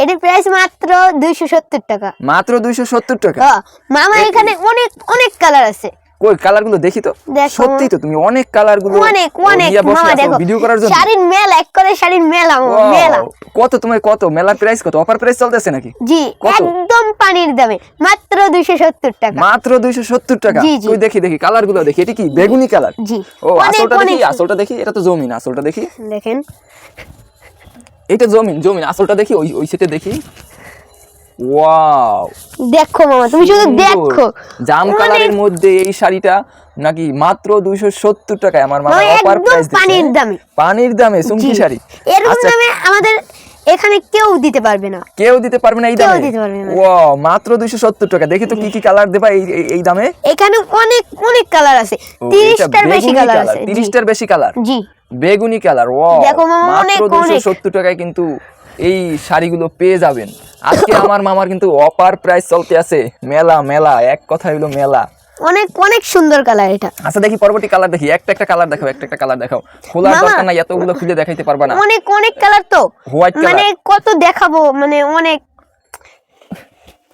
এটির প্রাইস মাত্র দুইশো সত্তর টাকা। মাত্র দুইশো সত্তর টাকা? মামা এখানে অনেক অনেক কালার আছে। কই কালারগুলো দেখি তো? সত্যি তো তুমি অনেক কালারগুলো অনেক অনেক মামা দেখো। ভিডিও করার জন্য। শাড়ির মেলা এক করে শাড়ির মেলা মেলা। কত তোমার কত? মেলার প্রাইস কত? অফার প্রাইস চলতেছে নাকি? জি একদম পানির দামে মাত্র দুইশো সত্তর টাকা। মাত্র দুইশো সত্তর টাকা? জি, জি। তুই দেখি দেখি কালারগুলো দেখি। এটা কি বেগুনি কালার জি। ও আসলটা দেখি আসলটা দেখি এটা তো জমিন আসলটা দেখি। দেখেন। এটা জমিন জমিন আসলটা দেখি ওই ওই সেটে দেখি। ওয়াও দেখো মামা তুমি শুধু দেখো। জাম কালারের মধ্যে এই শাড়িটা নাকি মাত্র দুইশো সত্তর টাকায়। আমার মামা অফার প্রাইস পানির দামে। পানির দামে সুমকি শাড়ি। এরকম আচ্ছা। দামে আমাদের এখানে কেউ দিতে পারবে না। কেউ দিতে পারবে না এই কেউ দামে? দিতে পারবে না। ও মাত্র দুইশো সত্তর টাকা। দেখি তো কি কি কালার দেবা এই এই- দামে? এখানে অনেক অনেক কালার আছে। ও, এটা তিরিশটার বেশি কালার আছে। জি, তিরিশটার বেশি কালার জি। বেগুনি কালার ও দেখো মামা, অনেক, মাত্র দুইশো অনেক। সত্তর টাকায় কিন্তু এই শাড়িগুলো পেয়ে যাবেন। আজকে আমার মামার কিন্তু অপার প্রাইস চলতে আছে। মেলা মেলা এক কথা হইল মেলা। অনেক অনেক সুন্দর কালার এটা। আচ্ছা দেখি পরবর্তী কালার দেখি। একটা একটা কালার দেখাও একটা একটা কালার দেখাও। মামা। দরকার নাই এতগুলো খুলে দেখাইতে পারবা না। অনেক অনেক কালার তো। White color। মানে কত দেখাবো মানে অনেক।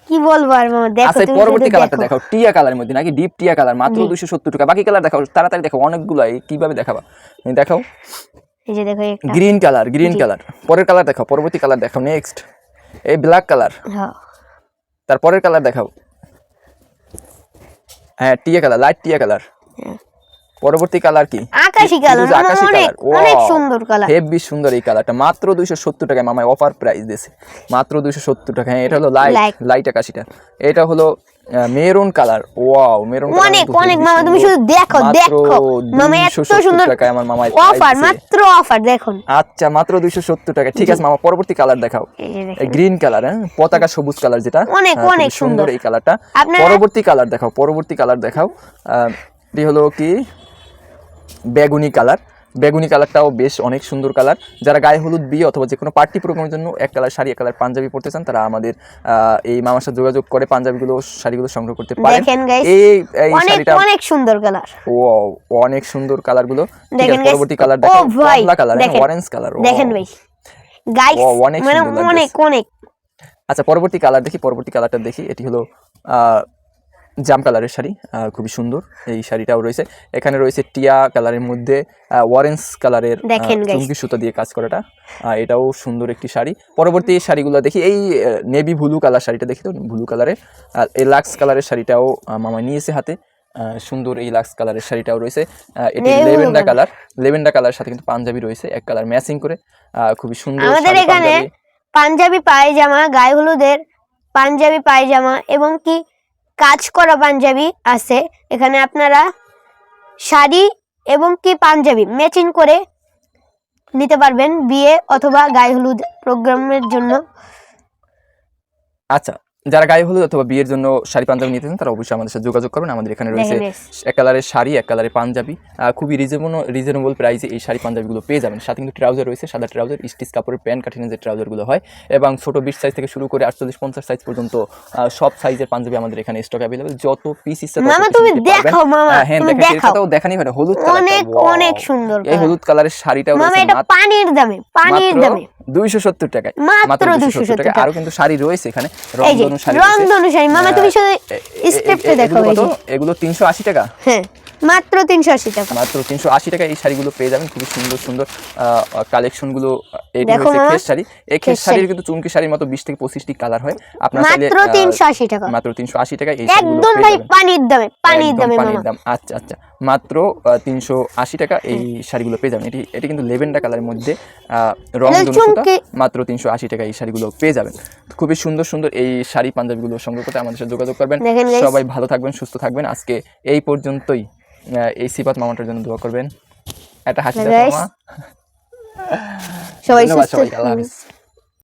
কি বলব আর মামা দেখো আচ্ছা পরবর্তী কালারটা দেখো। দেখাও টিয়া কালারের মধ্যে নাকি ডিপ টিয়া কালার মাত্র দুইশো সত্তর টাকা। বাকি কালার দেখাও তাড়াতাড়ি দেখাও অনেকগুলো কীভাবে দেখাবা? দেখাও। এই যে দেখো একটা। গ্রিন কালার গ্রিন কালার পরের কালার দেখাও পরবর্তী কালার দেখাও নেক্সট এই ব্ল্যাক কালার হ্যাঁ। তার পরের কালার দেখাও। হ্যাঁ টিয়া কালার লাইট টিয়া কালার হ্যাঁ। পরবর্তী কালার কি? আকাশি কালার আকাশি কালার অনেক সুন্দর কালার হেভি সুন্দর এই কালারটা মাত্র দুইশো সত্তর টাকায় মামায় অফার প্রাইস দিয়েছে। মাত্র দুইশো সত্তর টাকা হ্যাঁ এটা হলো লাইট লাইট আকাশিটা। এটা হলো মেরুন কালার। ওয়াও মেরুন অনেক অনেক মামা তুমি শুধু দেখো দেখো। মামা এত সুন্দর টাকায় আমার মামায় অফার মাত্র অফার দেখুন। আচ্ছা মাত্র দুইশো সত্তর টাকা। ঠিক আছে মামা পরবর্তী কালার দেখাও। এই গ্রিন কালার হ্যাঁ? পতাকা সবুজ কালার যেটা। অনেক, হ্যাঁ, অনেক সুন্দর। এই কালারটা। পরবর্তী কালার দেখাও পরবর্তী কালার দেখাও। আহ, এটি হলো কি? বেগুনি কালার। বেগুনি কালারটাও বেশ অনেক সুন্দর কালার। যারা গায়ে হলুদ বিয়ে অথবা যে কোনো পার্টি প্রোগ্রামের জন্য এক কালার শাড়ি এক কালার পাঞ্জাবি পরতে চান তারা আমাদের আহ, এই মামার সাথে যোগাযোগ করে পাঞ্জাবিগুলো শাড়িগুলো সংগ্রহ করতে পারেন। দেখেন এই এই শাড়িটা অনেক সুন্দর কালার। ও অনেক সুন্দর কালারগুলো ঠিক দেখেন পরবর্তী কালার ও দেখো ভাই, কমলা কালার দেখেন। অরেঞ্জ কালার দেখেন ভাই। গাইস অনেক মানে সুন্দর অনেক অনেক। আচ্ছা পরবর্তী কালার দেখি পরবর্তী কালারটা দেখি। এটি হলো আহ, জাম কালারের শাড়ি খুবই সুন্দর এই শাড়িটাও রয়েছে। এখানে রয়েছে টিয়া কালারের মধ্যে অরেঞ্জ কালারের। চুমকি সুতা দিয়ে কাজ করাটা। এটাও সুন্দর একটি শাড়ি। পরবর্তী শাড়িগুলো দেখি এই নেভি ব্লু কালার শাড়িটা দেখি তো ব্লু কালারের আর এই লাক্স কালারের শাড়িটাও মামা নিয়েছে হাতে। সুন্দর এই লাক্স কালারের শাড়িটাও রয়েছে। এটি লেভেন্ডার কালার লেভেন্ডার কালারের সাথে কিন্তু পাঞ্জাবি রয়েছে এক কালার ম্যাচিং করে। আহ, খুবই সুন্দর আমাদের এখানে। পাঞ্জাবি পায়জামা গায়ে হলুদের পাঞ্জাবি পায়জামা এবং কি কাজ করা পাঞ্জাবি আছে। এখানে আপনারা শাড়ি এবং কি পাঞ্জাবি ম্যাচিং করে নিতে পারবেন বিয়ে অথবা গায়ে হলুদ প্রোগ্রামের জন্য। আচ্ছা যারা গায়ে হলুদ অথবা বিয়ের জন্য শাড়ি পাঞ্জাবি নিতে চান তারা অবশ্যই আমাদের সাথে যোগাযোগ করবেন। আমাদের এখানে রয়েছে। এক কালারের শাড়ি এক কালারের পাঞ্জাবি। খুবই রিজনেবল রিজনেবল প্রাইসে এই শাড়ি পাঞ্জাবিগুলো পেয়ে যাবেন। সাথে কিন্তু ট্রাউজার রয়েছে সাদা ট্রাউজার স্টিচ কাপড়ের প্যান্ট কাঠিনের যে ট্রাউজারগুলো হয় এবং ছোট বিশ সাইজ থেকে শুরু করে আটচল্লিশ পঞ্চাশ সাইজ পর্যন্ত সব সাইজের পাঞ্জাবি আমাদের এখানে স্টক অ্যাভেলেবল যত পিস ইচ্ছা হ্যাঁ দেখানি হয় হলুদ অনেক অনেক সুন্দর এই। হলুদ কালারের শাড়িটাও পানির দামে পানির দামে। দুইশো সত্তর টাকায়। মাত্র 270 টাকা। আরও কিন্তু শাড়ি রয়েছে এখানে রংধনু শাড়ি রংধনু শাড়ি। মামা তুমি শুধু এ- এ- স্টেপটা দেখো এগুলো তিনশো আশি টাকা। হ্যাঁ মাত্র তিনশো আশি টাকা। মাত্র তিনশো আশি টাকা এই শাড়িগুলো পেয়ে যাবেন। খুবই সুন্দর সুন্দর কালেকশন গুলো হচ্ছে খেস শাড়ি এই খেস শাড়ির কিন্তু চুমকি শাড়ির মতো বিশ থেকে পঁচিশটি কালার হয়। আপনার চাইলে মাত্র টাকা। মাত্র তিনশো আশি টাকা এই শাড়িগুলো একদম পেয়ে ভাই যাবেন। পানির দামে পানির একদম দামে পানির দাম। আচ্ছা আচ্ছা। মাত্র টাকা এই শাড়িগুলো পেয়ে যাবেন। এটি এটি কিন্তু লেভেন্ডার কালারের মধ্যে রং সুতা, মাত্র তিনশো আশি টাকা এই শাড়িগুলো পেয়ে যাবেন। খুবই সুন্দর সুন্দর এই শাড়ি পাঞ্জাবি পাঞ্জাবিগুলো সংগ্রহ করতে আমাদের সাথে যোগাযোগ করবেন। সবাই ভালো থাকবেন সুস্থ থাকবেন। আজকে এই পর্যন্তই আহ, এই সিপাত মামাটার জন্য দোয়া করবেন। একটা হাসি দাও মামা। সবাই সুস্থ